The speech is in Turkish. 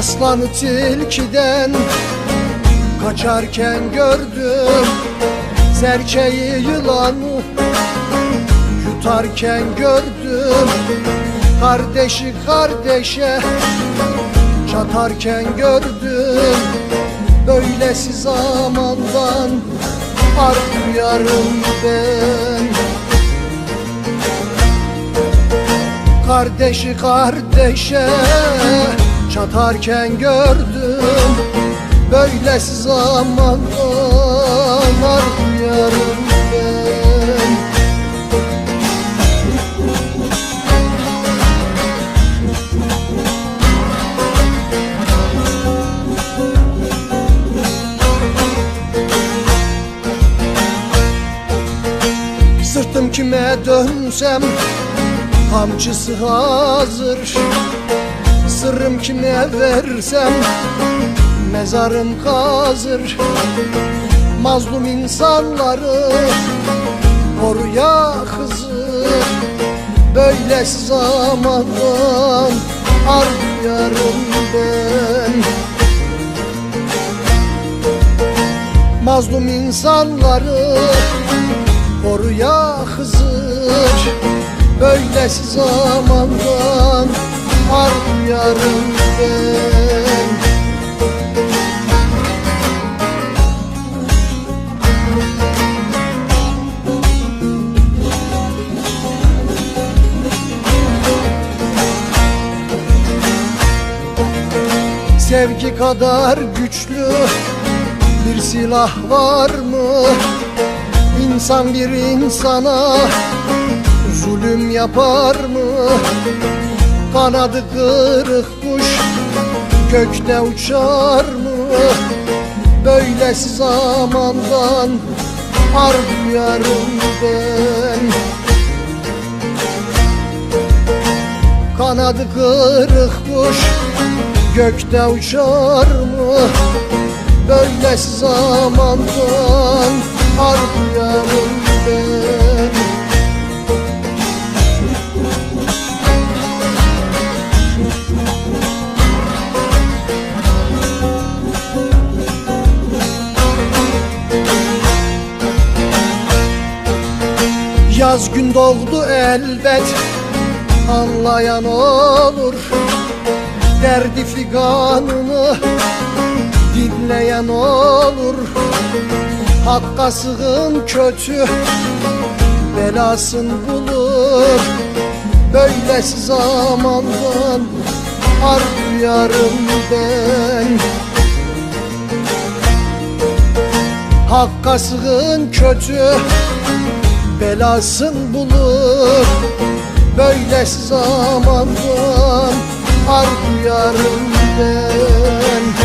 Aslanı tilkiden kaçarken gördüm Serçeyi yılanı. Yutarken gördüm Kardeşi kardeşe çatarken gördüm Böylesi zamandan artık yarım ben. Kardeşi kardeşe çatarken gördüm Böylesi zamanlar duyarım ben Sırtım kime dönsem Kamçısı hazır Sırrım kime versem. Mezarım kazır Mazlum insanları Koruya hızır Böylesi zamandan Arıyorum ben. Mazlum insanları Koruya hızır Böylesi zamandan Arıyorum ben Sevgi kadar güçlü bir silah var mı? İnsan bir insana zulüm yapar mı? Kanadı kırık kuş gökte uçar mı? Böylesi zamandan ar ben Kanadı kırık kuş gökte uçar mı? Böylesi zamandan ar ben Yaz gün doğdu elbet Anlayan olur. Derdi figanını Dinleyen olur. Hakka sığın kötü Belasın bulur Böylesi zamandan Ar duyarım ben. Hakka sığın kötü belasın bulur. Böyle zamandan ar duyarım ben.